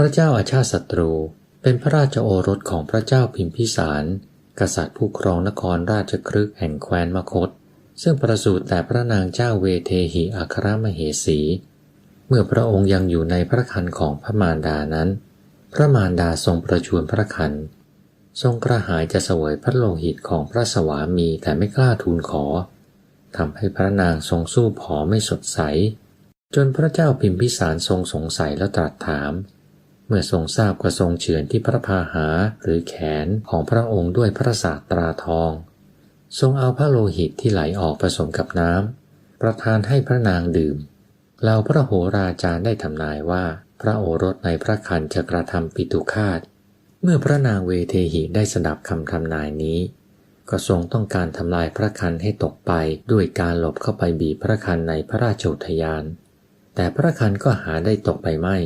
พระเจ้าอาชาติศัตรูเป็นพระราชโอรสของพระเจ้าพิมพิสาร กษัตริย์ผู้ครองนครราชครึกแห่งแคว้นมคต ซึ่งประสูติแต่พระนางเจ้าเวเทหิอัครมเหสี เมื่อพระองค์ยังอยู่ในพระคันของพระมารดานั้น พระมารดาทรงประชวรพระคันทรงกระหายจะเสวยพระโลหิตของพระสวามีแต่ไม่กล้าทูลขอทำให้พระนางทรงสู้ผอไม่สดใส จนพระเจ้าพิมพิสารทรงสงสัยแล้วตรัสถาม เมื่อทรงทราบก็ทรงเฉือนที่พระพาหาหรือแขนของพระองค์ด้วยพระศาสตราทอง ทรงเอาพระโลหิตที่ไหลออกผสมกับน้ำประทานให้พระนางดื่มเหล่าพระโหราจารย์ได้ทำนายว่า พระโอรสในพระคันจะกระทำปิตุคาตเมื่อพระนางเวเทหิได้สดับคำทำนายนี้ ก็ทรงต้องการทำลายพระคันให้ตกไปด้วยการหลบเข้าไปบีบพระคันในพระราชอุทยาน แต่พระคันก็หาได้ตกไปไม่